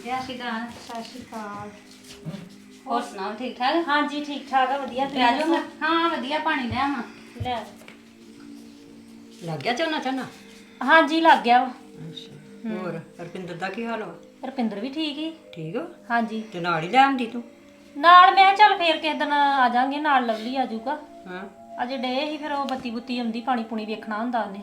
ਜੈ ਸ਼੍ਰੀ ਅਕਾਲ ਸਤਿ ਸ਼੍ਰੀ ਅਕਾਲ। ਹੋਰ ਸੁਣਾਓ ਠੀਕ ਠਾਕ? ਹਾਂਜੀ ਠੀਕ ਠਾਕ ਆ ਵਧੀਆ। ਤੁਸੀਂ ਲੈ ਜਾਓ ਦੱਸੋ? ਹਾਂ ਵਧੀਆ ਪਾਣੀ ਲੈ ਆਵਾਂ। ਲੈ। ਲੱਗ ਗਿਆ ਝੋਨਾ ਝੋਨਾ? ਹਾਂਜੀ ਲੱਗ ਗਿਆ ਵਾ। ਅੱਛਾ। ਹੋਰ ਰਪਿੰਦਰ ਦਾ ਕੀ ਹਾਲ ਵਾ ਰਪਿੰਦਰ ਵੀ ਠੀਕ ਹੀ ਠੀਕ ਹੋ ਹਾਂਜੀ। ਤੇ ਨਾਲ ਹੀ ਲੈ ਆਉਂਦੀ ਤੂੰ? ਨਾਲ ਮੈਂ ਕਿਹਾ ਚੱਲ ਫੇਰ ਕਿਸੇ ਦਿਨ ਆ ਜਾਾਂਗੇ ਨਾਲ ਲਵਲੀ ਆ ਜਾਊਗਾ। ਹਾਂ। ਅਜੇ ਡੇ ਹੀ ਫਿਰ ਉਹ ਬੱਤੀ ਬੁੱਤੀ ਆਉਂਦੀ ਪਾਣੀ ਪੂਣੀ ਵੇਖਣਾ ਹੁੰਦਾ ਉਹਨੇ।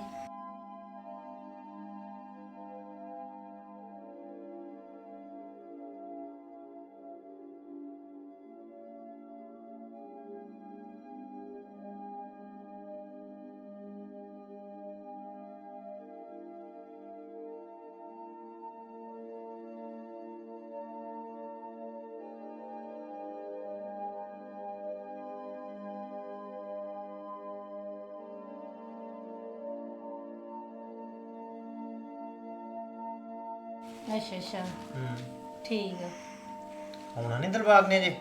ਅੱਛਾ ਅੱਛਾ। ਹੂੰ। ਠੀਕ ਆ। ਆਉਣਾ ਨਹੀਂ ਦਿਲਬਾਗ ਨੇ ਜੇ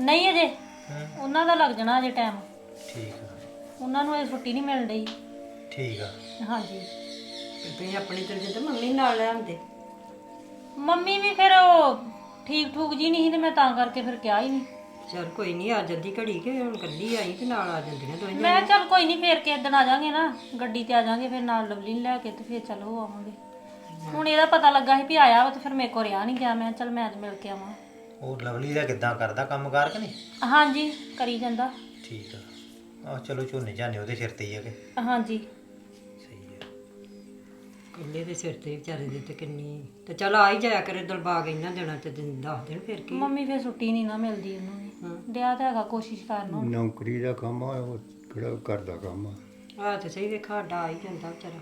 ਨਹੀਂ ਅਜੇ। ਉਹਨਾਂ ਦਾ ਲੱਗ ਜਾਣਾ ਅਜੇ ਟਾਈਮ ਠੀਕ ਆ। ਉਹਨਾਂ ਨੂੰ ਅਜੇ ਛੁੱਟੀ ਨਹੀਂ ਮਿਲ ਰਹੀ। ਠੀਕ ਆ। ਹਾਂਜੀ। ਤੇ ਤੁਸੀਂ ਆਪਣੀ ਤਰ੍ਹਾਂ ਮੰਮੀ ਨਾਲ ਲੈ ਆਉਂਦੇ ਮੰਮੀ ਵੀ ਫਿਰ ਉਹ ਠੀਕ ਠੂਕ ਜੀ ਨਹੀਂ ਸੀ ਤੇ ਮੈਂ ਤਾਂ ਕਰਕੇ ਫਿਰ ਕਿਹਾ ਹੀ ਨਹੀਂ। ਚਲ ਕੋਈ ਨਹੀਂ ਆ ਜਾਂਦੀ ਘੜੀ ਕੇ ਹੁਣ ਕੱਲੀ ਆਈ ਤੇ ਨਾਲ ਆ ਜਾਂਦੀਆਂ ਦੋਈਆਂ ਮੈਂ ਕਿਹਾ ਚੱਲ ਕੋਈ ਨਹੀਂ ਫੇਰ ਕਿਸੇ ਦਿਨ ਆ ਜਾਾਂਗੇ ਨਾ। ਗੱਡੀ ਤੇ ਆ ਜਾਾਂਗੇ ਫਿਰ ਨਾਲ ਲਵਲੀ ਨੂੰ ਲੈ ਕੇ ਤੇ ਫਿਰ ਚੱਲ ਹੋ ਆਵਾਂਗੇ। ਹੁਣ ਇਹਦਾ ਪਤਾ ਲੱਗਾ ਸੀ ਵੀ ਆਇਆ ਵਾ ਤੇ ਫਿਰ ਮੇਰੇ ਕੋਲ ਰਿਹਾ ਨਹੀਂ ਗਿਆ। ਮੈਂ ਕਿਹਾ ਚੱਲ ਮੈਂ ਅੱਜ ਮਿਲ ਕੇ ਆਵਾਂ। ਉਹ ਲਵਲੀ ਦਾ ਕਿੱਦਾਂ ਕਰਦਾ ਕੰਮ ਕਾਰ ਕਿ ਨਹੀਂ? ਹਾਂਜੀ ਕਰੀ ਜਾਂਦਾ। ਠੀਕ ਆ। ਆ ਚਲੋ ਝੋਨੇ ਝਾਨੇ ਉਹਦੇ ਸਿਰ ਤੇ ਹੀ ਆ ਕਿ? ਹਾਂਜੀ। ਸਹੀ ਆ। ਕੱਲੇ ਦੇ ਸਿਰ ਤੇ ਵਿਚਾਰੇ ਦੇ ਤੇ ਕਿੰਨੀ ਤੇ ਚਲ ਆ ਹੀ ਜਾਇਆ ਕਰੇ ਦਲਬਾਗ ਇਹਨਾਂ ਦਿਨਾਂ ਤੇ ਦਿਨ ਦਸ ਦਿਨ ਫਿਰ ਕੀ। ਮੰਮੀ ਫਿਰ ਛੁੱਟੀ ਨਹੀਂ ਨਾ ਮਿਲਦੀ ਉਹਨੂੰ ਵੀ। ਡਿਆ ਤਾਂ ਹੈਗਾ ਕੋਸ਼ਿਸ਼ ਕਰਨ। ਹੁਣ ਨੌਕਰੀ ਦਾ ਕੰਮ ਆ ਉਹ ਕਿਹੜਾ ਕਰਦਾ ਕੰਮ ਆ। ਆ ਤੇ ਸਹੀ ਵੇਖਾ ਡਾ ਆ ਹੀ ਜਾਂਦਾ ਵਿਚਾਰਾ।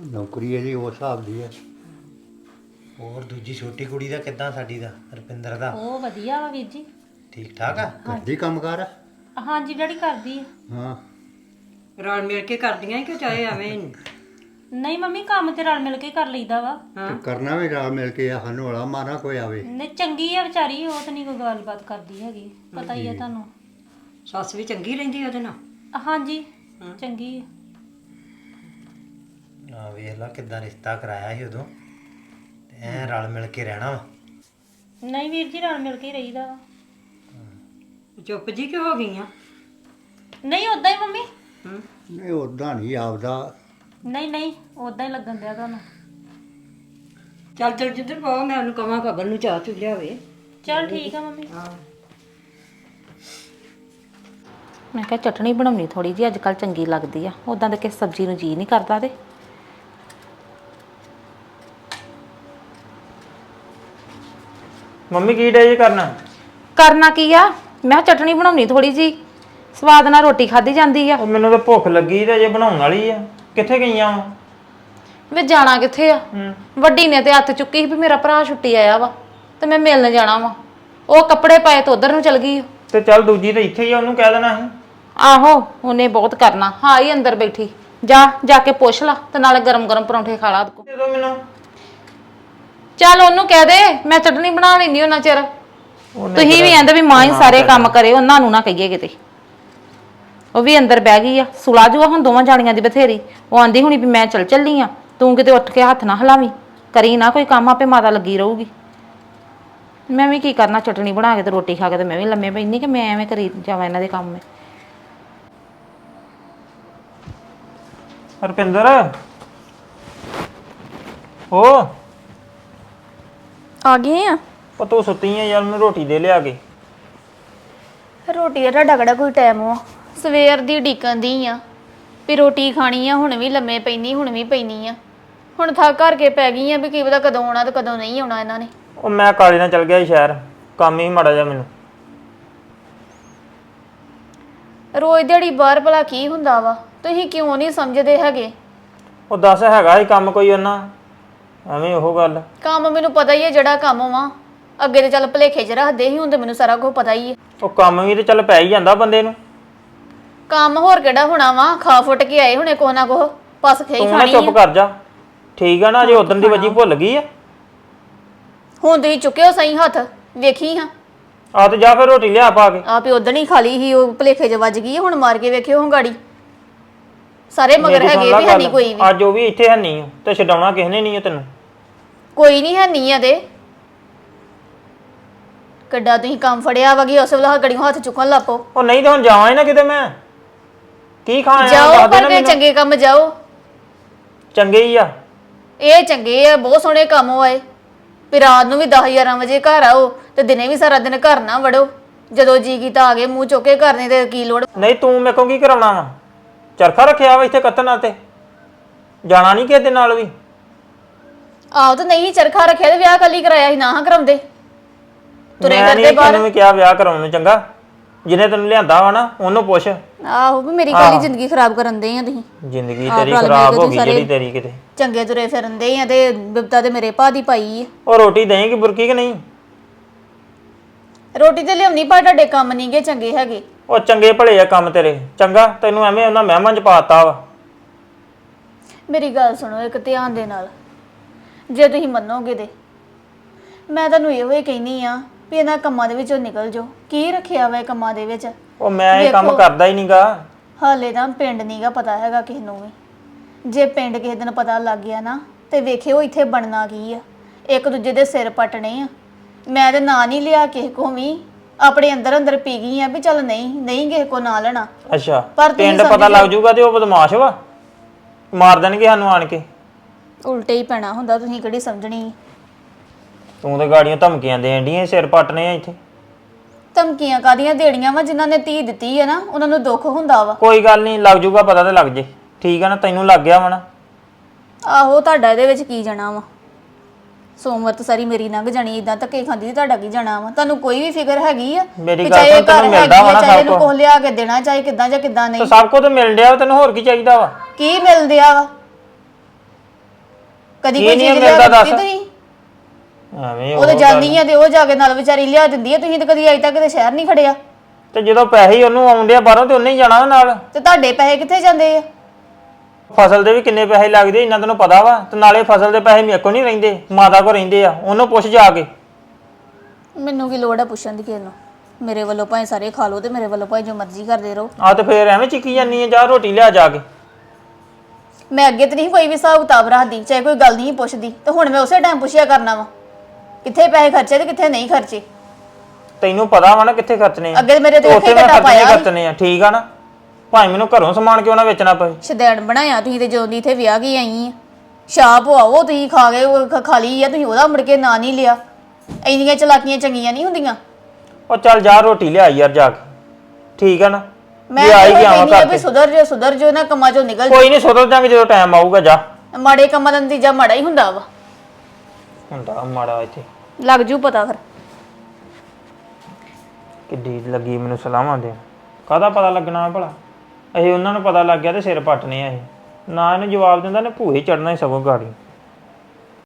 ਨੌਕਰੀ ਇਹਦੀ ਉਸ ਹਿਸਾਬ ਦੀ ਹੈ। ਹੋਰ ਦੂਜੀ ਛੋਟੀ ਕੁੜੀ ਦਾ ਕਿੱਦਾਂ ਸਾਡੀ ਦਾ ਰੁਪਿੰਦਰ ਦਾ? ਉਹ ਵਧੀਆ ਵਾ ਵੀਰ ਜੀ। ਠੀਕ ਠਾਕ ਆ? ਕਰਦੀ ਕੰਮ ਕਰ ਆ? ਹਾਂਜੀ ਡੈਡੀ ਕਰਦੀ ਆ। ਹਾਂ। ਰਲ ਮਿਲ ਕੇ ਕਰਦੀਆਂ ਕਿ ਚਾਹੇ ਐਵੇਂ ਹੀ? ਨਹੀਂ ਮੰਮੀ ਕੰਮ ਤੇ ਰਲ ਮਿਲ ਕੇ ਕਰ ਲਈਦਾ ਵਾ। ਤੇ ਕਰਨਾ ਵੀ ਰਲ ਮਿਲ ਕੇ ਆ ਸਾਨੂੰ ਵਾਲਾ ਮਾਰਾ ਕੋਈ ਆਵੇ। ਨੇ ਚੰਗੀ ਆ ਵਿਚਾਰੀ ਉਹ ਤਾਂ ਨਹੀਂ ਕੋਈ ਗੱਲਬਾਤ ਕਰਦੀ ਹੈਗੀ ਪਤਾ ਹੀ ਆ ਤੁਹਾਨੂੰ। ਸੱਸ ਵੀ ਚੰਗੀ ਰਹਿੰਦੀ ਉਹਦੇ ਨਾਲ? ਹਾਂਜੀ ਚੰਗੀ ਆ। ਆ ਵੇਖ ਲਾ ਕਿੱਦਾਂ ਰਿਸ਼ਤਾ ਕਰਾਇਆ ਸੀ ਉਦੋਂ। ਤੇ ਐ ਰਲ ਮਿਲ ਕੇ ਰਹਿਣਾ ਵਾ। ਨਹੀਂ ਵੀਰ ਜੀ ਰਲ ਮਿਲ ਕੇ ਹੀ ਰਹੀਦਾ ਵਾ। ਚੁੱਪ ਜੀ ਕਿ ਹੋ ਗਈਆਂ? ਨਹੀਂ ਉਦਾਂ ਹੀ ਮੰਮੀ। ਹੂੰ। ਨਹੀਂ ਉਦਾਂ ਨਹੀਂ ਆਪਦਾ। ਨਹੀਂ ਨਹੀਂ ਉਦਾਂ ਹੀ ਲੱਗਣ ਦਿਆ ਤੁਹਾਨੂੰ। ਚੱਲ ਚੱਲ ਜਿੱਧਰ ਪਾਓ ਮੈਂ ਉਹਨੂੰ ਕਵਾਂ ਕਬਰ ਨੂੰ ਚਾਹ ਚੁ ਲਿਆਵੇ ਚਲ ਠੀਕ ਆ ਮੰਮੀ। ਹਾਂ। ਮੈਂ ਕਿਹਾ ਚਟਣੀ ਬਣਾਉਣੀ ਥੋੜੀ ਜੀ ਅੱਜ ਕੱਲ ਚੰਗੀ ਲੱਗਦੀ ਆ। ਉਦਾਂ ਤੇ ਕਿਸ ਸਬਜ਼ੀ ਨੂੰ ਜੀ ਨਹੀਂ ਕਰਦਾ ਤੇ। ਮੰਮੀ ਕੀ ਡੇ ਜੀ ਕਰਨਾ? ਕਰਨਾ ਕੀ ਆ? ਮੈਂ ਕਿਹਾ ਚਟਣੀ ਬਣਾਉਣੀ ਥੋੜੀ ਜੀ ਸਵਾਦ ਨਾਲ ਰੋਟੀ ਖਾਧੀ ਜਾਂਦੀ ਆ। ਉਹ ਮੈਨੂੰ ਤਾਂ ਭੁੱਖ ਲੱਗੀ ਤੇ ਜੇ ਬਣਾਉਣ ਵਾਲੀ ਆ। ਕਿੱਥੇ ਗਈਆਂ ਵਾ ਵੇ ਜਾਣਾ ਕਿੱਥੇ ਆ? ਵੱਡੀ ਨੇ ਤੇ ਹੱਥ ਚੁੱਕੀ ਸੀ ਵੀ ਮੇਰਾ ਭਰਾ ਛੁੱਟੀ ਆਇਆ ਵਾ ਤੇ ਮੈਂ ਮਿਲਣ ਜਾਣਾ ਵਾ। ਉਹ ਕੱਪੜੇ ਪਾਏ ਤੇ ਉਧਰ ਨੂੰ ਚਲ ਗਈ ਤੇ ਚੱਲ ਦੂਜੀ ਤਾਂ ਇੱਥੇ ਹੀ ਆ ਉਹਨੂੰ ਕਹਿ ਦੇਣਾ ਸੀ। ਆਹੋ ਉਹਨੇ ਬਹੁਤ ਕਰਨਾ। ਹਾਂ ਹੀ ਅੰਦਰ ਬੈਠੀ। ਜਾ ਜਾ ਕੇ ਪੁੱਛ ਲਾ ਤੇ ਨਾਲੇ ਗਰਮ ਗਰਮ ਪਰੌਂਠੇ ਖਾ ਲਾ। ਉਹਦੇ ਕੋਲ। ਦੇ ਦੋ ਮੈਨੂੰ। ਚੱਲ ਉਹਨੂੰ ਕਹਿ ਦੇ ਮੈਂ ਚਟਣੀ ਬਣਾ ਲੈਣੀ ਉਹਨਾਂ ਚਿਰ। ਉਹਨੇ ਤੁਸੀਂ ਵੀ ਕਹਿੰਦੇ ਵੀ ਮਾਂ ਹੀ ਸਾਰੇ ਕੰਮ ਕਰੇ ਉਹਨਾਂ ਨੂੰ ਨਾ ਕਹੀਏ ਕਿਤੇ। ਉਹ ਵੀ ਅੰਦਰ ਬਹਿ ਗਈ ਆ ਸੁਲਾ ਜੂਆ ਹੁਣ ਦੋਵਾਂ ਜਾਣੀਆਂ ਦੀ ਬਥੇਰੀ। ਉਹ ਆਂਦੀ ਹੁਣੀ ਵੀ ਮੈਂ ਚੱਲ ਚੱਲੀ ਆ ਤੂੰ ਕਿਤੇ ਉੱਠ ਕੇ ਹੱਥ ਨਾ ਹਿਲਾਵੀਂ। ਕਰੀ ਨਾ ਕੋਈ ਕੰਮ ਆਪੇ ਮਾਤਾ ਲੱਗੀ ਰਹੂਗੀ। ਮੈਂ ਵੀ ਕੀ ਕਰਨਾ ਚਟਣੀ ਬਣਾ ਕੇ ਤੇ ਰੋਟੀ ਖਾ ਕੇ ਤੇ ਮੈਂ ਵੀ ਲੰਮੇ ਪੈਣੀ ਕਿ ਮੈਂ ਐਵੇਂ ਕਰੀ ਜਾਵਾਂ ਇਹਨਾਂ ਦੇ ਕੰਮ ਮੈਂ ਹਰਪਿੰਦਰ? ਓ ਆ ਗਏ ਆ? ਉਹ ਤੂੰ ਸੁੱਤੀ ਆ ਯਾਰ ਮੈਨੂੰ ਰੋਟੀ ਦੇ ਲਿਆ ਕੇ। ਰੋਟੀ ਦਾ ਤੁਹਾਡਾ ਕਿਹੜਾ ਕੋਈ ਟਾਈਮ ਆ? ਸਵੇਰ ਦੀ ਢੀਕਣ ਦੀ ਆ। ਵੀ ਰੋਟੀ ਖਾਣੀ ਆ ਹੁਣ ਵੀ ਲੰਮੇ ਪੈਣੀ ਹੁਣ ਵੀ ਪੈਣੀ ਆ। ਹੁਣ ਥੱਕ ਕਰਕੇ ਪੈ ਗਈ ਆ ਵੀ ਕੀ ਪਤਾ ਕਦੋਂ ਆਉਣਾ ਤੇ ਕਦੋਂ ਨਹੀਂ ਆਉਣਾ ਇਹਨਾਂ ਨੇ। ਉਹ ਮੈਂ ਕਾਲੇ ਨਾਲ ਚੱਲ ਗਿਆ ਸੀ ਸ਼ਹਿਰ ਕੰਮ ਹੀ ਮਾੜਾ ਜਿਹਾ ਮੈਨੂੰ। ਰੋਜ਼ ਦਿਹਾੜੀ ਬਾਹਰ ਭਲਾ ਕੀ ਹੁੰਦਾ ਵਾ? ਤੁਸੀਂ ਕਿਉਂ ਨਹੀਂ ਸਮਝਦੇ ਹੈਗੇ? ਉਹ ਦੱਸ ਹੈਗਾ ਹੀ ਕੰਮ ਕੋਈ ਉਹਨਾਂ? ਐਵੇਂ ਉਹ ਗੱਲ। ਕੰਮ ਮੈਨੂੰ ਪਤਾ ਹੀ ਹੈ ਜਿਹੜਾ ਕੰਮ ਵਾ। ਅੱਗੇ ਤੇ ਚੱਲ ਭਲੇਖੇ 'ਚ ਰੱਖਦੇ ਸੀ ਹੁਣ ਤੇ ਮੈਨੂੰ ਸਾਰਾ ਕੁਝ ਪਤਾ ਹੀ ਹੈ। ਉਹ ਕੰਮ ਵੀ ਤੇ ਚੱਲ ਪੈ ਹੀ ਜਾਂਦਾ ਬੰਦੇ ਨੂੰ। ਕੰਮ ਹੋਰ ਕਿਹੜਾ ਹੋਣਾ ਵਾ? ਖਾ ਫੁੱਟ ਕੇ ਆਏ ਹੁਣੇ ਕੋਹ ਨਾ ਕੋਹ ਪਸ ਖਈ ਤੂੰ ਨਾ ਖਾਣੀ ਚੁੱਪ ਆ। ਕਰ ਜਾ। ਠੀਕ ਆ ਨਾ ਜੇ ਉਦੋਂ ਦੀ ਵੱਜੀ ਭੁੱਲ ਗਈ ਆ। ਹੁਣ ਤੁਸੀਂ ਚੁੱਕਿਓ ਸਹੀ ਹੱਥ ਵੇਖੀ ਹਾਂ। ਆ ਤੇ ਜਾ ਫਿਰ ਰੋਟੀ ਲਿਆ ਪਾ ਕੇ। ਆਪੇ ਉਦੋਂ ਹੀ ਖਾ ਲਈ ਸੀ ਉਹ ਭਲੇਖੇ 'ਚ ਵੱਜ ਗਈ ਹੁਣ ਮਾਰ ਕੇ ਵੇਖਿਓ ਹੁਣ ਗਾੜੀ। ਸਾਰੇ ਮਗਰ ਮੇਰੀ ਸੁਣ ਹੈਗੇ ਲਾ ਵੀ ਹੈ ਨਹੀਂ ਗੱਲ, ਕੋਈ ਵੀ। ਅੱਜ ਉਹ ਵੀ ਇੱਥੇ ਹੈ ਨਹੀਂ ਤੇ ਛਡਾਉਣਾ ਕਿਸ ਨੇ ਨਹੀਂ ਆ ਤੈਨੂੰ। ਕੋਈ ਨਹੀਂ ਹੈ ਨਹੀਂ ਆ ਦੇ ਕੱਡਾ ਤੁਸੀਂ ਕੰਮ ਫੜਿਆ ਵਗੀ ਉਸ ਵੇਲੇ ਗੜੀਆਂ ਹੱਥ ਚੁੱਕਣ ਲੱਪੋ ਉਹ ਨਹੀਂ ਤਾਂ ਹੁਣ ਜਾਵਾਂ ਹੀ ਨਾ ਕਿਤੇ ਮੈਂ। ਕੀ ਖਾਇਆ ਜਾਓ ਪਰ ਕੇ। ਚੰਗੇ ਕੰਮ ਜਾਓ। ਚੰਗੇ ਹੀ ਆ। ਇਹ ਚੰਗੇ ਆ ਬਹੁਤ ਸੋਹਣੇ ਕੰਮ ਹੋਏ ਵੀ ਰਾਤ ਨੂੰ ਵੀ 10 11 ਵਜੇ ਘਰ ਆਓ ਤੇ ਦਿਨੇ ਵੀ ਸਾਰਾ ਦਿਨ ਘਰ ਨਾ ਵੜੋ। ਜਦੋਂ ਜੀ ਕੀਤਾ ਆ ਗਏ ਮੂੰਹ ਚੁੱਕ ਕਰਨੇ ਤੇ ਕੀ ਲੋੜ। ਨਹੀਂ ਤੂੰ ਮੇਰੇ ਕੋਲ ਕੀ ਕਰਾਉਣਾ ਵਾ? ਚਰਖਾ ਰੱਖਿਆ ਵਾ ਇੱਥੇ ਕੱਤਣ ਤੇ ਜਾਣਾ ਨਹੀਂ ਕਿਸੇ ਦੇ ਨਾਲ ਵੀ? ਆਹੋ ਤੇ ਨਹੀਂ ਚਰਖਾ ਰੱਖਿਆ ਤੇ ਵਿਆਹ ਕੱਲੀ ਕਰਾਇਆ ਸੀ ਨਾ ਹਾਂ ਕਰਾਉਂਦੇ। ਤੁਰੇ ਮੈਂ ਨਹੀਂ ਬਾਹਰ। ਤੈਨੂੰ ਵੀ ਕਿਹਾ ਵਿਆਹ ਕਰਾਉਣ ਨੂੰ ਚੰਗਾ। ਜਿਹਨੇ ਤੈਨੂੰ ਲਿਆਂਦਾ ਵਾ ਨਾ ਉਹਨੂੰ ਪੁੱਛ। ਆਹੋ ਵੀ ਮੇਰੀ ਕੱਲੀ ਜ਼ਿੰਦਗੀ ਖਰਾਬ ਕਰਨ ਦੇ ਆ ਤੁਸੀਂ। ਜ਼ਿੰਦਗੀ ਤੇਰੀ ਖਰਾਬ ਹੋ ਗਈ ਜਿਹੜੀ ਤੇਰੀ ਕਿਤੇ। ਚੰਗੇ ਤੁਰੇ ਫਿਰਨ ਦੇ ਆ ਤੇ ਬਿਪਤਾ ਤੇ ਮੇਰੇ ਭਾ ਦੀ ਪਾਈ ਆ। ਉਹ ਰੋਟੀ ਦੇਂਗੀ ਬੁਰਕੀ ਕਿ ਨਹੀਂ? ਰੋਟੀ ਤੇ ਲਿਆਉਣੀ ਪਰ ਤੁਹਾਡੇ ਕੰਮ ਨਹੀਂਗੇ ਚੰਗੇ ਹੈਗੇ। ਉਹ ਚੰਗੇ ਭਲੇ ਆ ਕੰਮ ਤੇਰੇ। ਚੰਗਾ ਤੈਨੂੰ ਐਵੇਂ ਉਹਨਾਂ ਮਹਿਮਾਂ ਚ ਪਾਤਾ ਵਾ। ਮੇਰੀ ਗੱਲ ਸੁਣੋ ਇੱਕ ਧਿਆਨ ਦੇ ਨਾਲ। ਜੇ ਤੁਸੀਂ ਮੰਨੋਗੇ ਤੇ। ਮੈਂ ਤੁਹਾਨੂੰ ਇਹੋ ਹੀ ਕਹਿਨੀ ਆ ਵੀ ਇਹਨਾਂ ਕੰਮਾਂ ਦੇ ਵਿੱਚੋਂ ਨਿਕਲ ਜਾਓ। ਕੀ ਰੱਖਿਆ ਵਾ ਇਹ ਕੰਮਾਂ ਦੇ ਵਿੱਚ? ਉਹ ਮੈਂ ਇਹ ਕੰਮ। ਕਰਦਾ ਹੀ ਨਹੀਂਗਾ ਹਾਲੇ ਤਾਂ ਪਿੰਡ ਨਹੀਂਗਾ ਪਤਾ ਹੈਗਾ ਕਿਸੇ ਨੂੰ ਵੀ। ਜੇ ਪਿੰਡ ਕਿਸੇ ਦਿਨ ਪਤਾ ਲੱਗ ਗਿਆ ਨਾ ਤੇ ਵੇਖਿਓ ਇੱਥੇ ਬਣਨਾ ਕੀ ਆ। ਇੱਕ ਦੂਜੇ ਦੇ ਸਿਰ ਪਟਣੇ ਆ। ਮੈਂ ਤੇ ਨਾਂ ਨਹੀਂ ਲਿਆ ਕਿਸੇ ਕੋ ਵੀ। ਆਪਣੇ ਅੰਦਰ ਅੰਦਰ ਪੀ ਗਈ ਆ ਵੀ ਚੱਲ ਨਹੀਂ ਨਹੀਂ ਕਿਸੇ ਕੋ ਨਾ ਲੈਣਾ। ਅੱਛਾ ਪਰ ਤੁਸੀਂ ਪਿੰਡ ਪਤਾ ਸਮਝ ਲੱਗ ਜਾਊਗਾ ਤੇ ਉਹ ਬਦਮਾਸ਼ ਵਾ। ਮਾਰ ਦੇਣਗੇ ਸਾਨੂੰ ਆਣ ਕੇ। ਉਲਟੇ ਹੀ ਪੈਣਾ ਹੁੰਦਾ ਤੁਸੀਂ ਕਿਹੜੀ ਸਮਝਣੀ? ਤੂੰ ਤੇ ਗਾੜੀਆਂ ਧਮਕੀਆਂ ਦੇਣ ਡੀਆਂ ਸਿਰ ਪੱਟਨੇ ਆ ਇੱਥੇ। ਧਮਕੀਆਂ ਕਾਦੀਆਂ ਦੇਣੀਆਂ ਵਾ ਜਿਨ੍ਹਾਂ ਨੇ ਧੀ ਦਿੱਤੀ ਹੈ ਨਾ ਉਹਨਾਂ ਨੂੰ ਦੁੱਖ ਹੁੰਦਾ ਵਾ। ਕੋਈ ਗੱਲ ਨਹੀਂ ਲੱਗ ਜਾਊਗਾ ਪਤਾ ਤੇ ਲੱਗ ਜੇ। ਠੀਕ ਆ ਨਾ ਤੈਨੂੰ ਲੱਗ ਗਿਆ ਵਾ ਨਾ ਆਹੋ ਤੁਹਾਡਾ ਇਹਦੇ ਵਿੱਚ ਕੀ ਜਾਣਾ ਵਾ? ਸੋਮਵਤ ਸਾਰੀ ਮੇਰੀ ਲੰਘ ਜਾਣੀ ਇਦਾਂ ਧੱਕੇ ਖਾਂਦੀ ਤੇ ਤੁਹਾਡਾ ਕੀ ਜਾਣਾ ਵਾ? ਤੁਹਾਨੂੰ ਕੋਈ ਵੀ ਫਿਕਰ ਹੈਗੀ ਆ ਮੇਰੀ ਵੀ ਗੱਲ ਚਾਹੇ ਘਰ ਤੈਨੂੰ ਮਿਲਦਾ ਹੈਗੀ ਆ, ਵਾ ਨਾ ਚਾਹੇ ਸਭ ਇਹਨੂੰ ਕੁਛ। ਕੁਛ ਲਿਆ ਕੇ ਦੇਣਾ ਚਾਹੇ ਕਿੱਦਾਂ ਜਾਂ ਕਿੱਦਾਂ ਤੇ ਨਹੀਂ। ਸਭ ਕੁਝ ਤੇ ਮਿਲ ਡਿਆ ਵਾ, ਤੈਨੂੰ ਹੋਰ ਕੀ ਚਾਹੀਦਾ ਵਾ? ਕੀ ਮਿਲਦੇ ਆ ਵਾ? ਕਦੀ ਕੋਈ ਨਹੀਂ ਚੀਜ਼ ਮਿਲਦਾ ਲਿਆ ਦੱਸ? ਦਿੱਤੀ ਤੁਸੀਂ? ਐਵੇਂ ਉਹ ਉਹ ਤੇ ਗੱਲ। ਜਾਂਦੀ ਆ ਤੇ ਉਹ ਜਾ ਕੇ ਨਾਲ ਵਿਚਾਰੀ ਲਿਆ ਦਿੰਦੀ ਆ ਤੁਸੀਂ ਤੇ ਕਦੀ ਅਜੇ ਤੱਕ ਤੇ ਸ਼ਹਿਰ ਨਹੀਂ ਖੜਿਆ। ਤੇ ਜਦੋਂ ਪੈਸੇ ਹੀ ਉਹਨੂੰ ਆਉਂਦੇ ਆ ਬਾਹਰੋਂ ਤੇ ਉਹਨੇ ਹੀ ਜਾਣਾ ਵਾ ਨਾਲ। ਤੇ ਤੁਹਾਡੇ ਪੈਸੇ ਕਿੱਥੇ ਜਾਂਦੇ ਆ? ਫਸਲ ਦੇ ਵੀ ਕਿੰਨੇ ਪੈਸੇ ਲੱਗਦੇ ਇਹਨਾਂ ਤੈਨੂੰ ਪਤਾ ਵਾ। ਤੇ ਨਾਲੇ ਫਸਲ ਦੇ ਪੈਸੇ ਮੇਰੇ ਕੋਲ ਨਹੀਂ ਰਹਿੰਦੇ ਮਾਤਾ ਕੋਲ ਰਹਿੰਦੇ ਆ ਉਹਨੂੰ ਪੁੱਛ ਜਾ ਕੇ। ਮੈਨੂੰ ਕੀ ਲੋੜ ਆ ਪੁੱਛਣ ਦੀ ਕਿਸੇ ਨੂੰ। ਮੇਰੇ ਵੱਲੋਂ ਭਾਵੇਂ ਸਾਰੇ ਖਾ ਲਓ ਤੇ ਮੇਰੇ ਵੱਲੋਂ ਭਾਵੇਂ ਜੋ ਮਰਜ਼ੀ ਕਰਦੇ ਰਹੋ। ਆ ਤੇ ਫੇਰ ਐਵੇਂ ਚਿੱਕੀ ਜਾਨੀ ਆ ਜਾ ਰੋਟੀ ਲਿਆ ਜਾ ਕੇ। ਮੈਂ ਅੱਗੇ ਤੇ ਨਹੀਂ ਕੋਈ ਵੀ ਹਿਸਾਬ ਕਿਤਾਬ ਰੱਖਦੀ ਚਾਹੇ ਕੋਈ ਗੱਲ ਨਹੀਂ ਪੁੱਛਦੀ ਤੇ ਹੁਣ ਮੈਂ ਉਸੇ ਟਾਈਮ ਪੁੱਛਿਆ ਕਰਨਾ ਵਾ। ਕਿੱਥੇ ਪੈਸੇ ਖਰਚੇ ਤੇ ਕਿੱਥੇ ਨਹੀਂ ਖਰਚੇ? ਤੈਨੂੰ ਪਤਾ ਵਾ ਨਾ ਕਿੱਥੇ ਖਰਚਣੇ ਆ। ਅੱਗੇ ਮੇਰੇ ਤੇ ਉੱਥੇ ਇੱਥੇ ਮੈਂ ਘਟਾ ਖਰਚਣੇ ਪਾਇਆ ਸੀ। ਖਰਚਣੇ ਆ ਠੀਕ ਆ ਨਾ? ਭਾਵੇਂ ਮੈਨੂੰ ਘਰੋਂ ਸਮਾਨ ਕਿਉਂ ਨਾ ਵੇਚਣਾ ਪਏ? ਸ਼ਦੈਣ ਬਣਾਇਆ ਤੁਸੀਂ ਤੇ ਜਦੋਂ ਦੀ ਇੱਥੇ ਵਿਆਹ ਕੇ ਆਈ ਆ। ਛਾਪ ਆਓ ਤੁਸੀਂ ਖਾ ਗਏ ਉਹ ਖ- ਖਾ ਲਈ ਆ ਤੁਸੀਂ ਉਹਦਾ ਮੁੜ ਕੇ ਨਾਂ ਨਹੀਂ ਲਿਆ। ਇੰਨੀਆਂ ਚਲਾਕੀਆਂ ਚੰਗੀਆਂ ਨਹੀਂ ਹੁੰਦੀਆਂ? ਉਹ ਚੱਲ ਜਾ ਰੋਟੀ ਲਿਆ ਯਾਰ ਜਾ ਕੇ। ਠੀਕ ਆ ਨਾ? ਮੈਂ ਜੇ ਆ ਹੀ ਇਹੋ ਗਿਆ ਵਾ ਕਹਿੰਦੀ ਆ ਵੀ ਸੁਧਰ ਜੋ ਸੁਧਰ ਜੋ ਨਾ ਕੰਮਾਂ ਚੋਂ ਨਿਕਲ ਕੋਈ ਨਹੀਂ ਸੁਧਰ ਜਾਾਂਗੇ ਜਦੋਂ ਟਾਈਮ ਆਊਗਾ ਜਾ। ਜਾਓ। ਮਾੜੇ ਕੰਮਾਂ ਦਾ ਨਤੀਜਾ ਮਾੜਾ ਹੀ ਹੁੰਦਾ ਵਾ। ਹੁੰਦਾ ਮਾੜਾ ਇੱਥੇ। ਲੱਗ ਜੂ ਪਤਾ ਫਿਰ। ਕਿੱਡੀ ਲੱਗੀ ਮੈਨੂੰ ਸਲਾਹਾਂ ਦੇ ਕਾਹਦਾ ਪਤਾ ਲੱਗਣਾ ਭਲਾ? ਇਹ ਉਹਨਾਂ ਨੂੰ ਪਤਾ ਲੱਗ ਗਿਆ ਤੇ ਸਿਰ ਪੱਟਨੇ ਆ ਇਹ ਨਾ ਇਹਨੂੰ ਜਵਾਬ ਦਿੰਦਾ ਨੇ ਭੂਏ ਚੜਨਾ ਹੀ ਸਗੋਂ ਗਾੜੀ।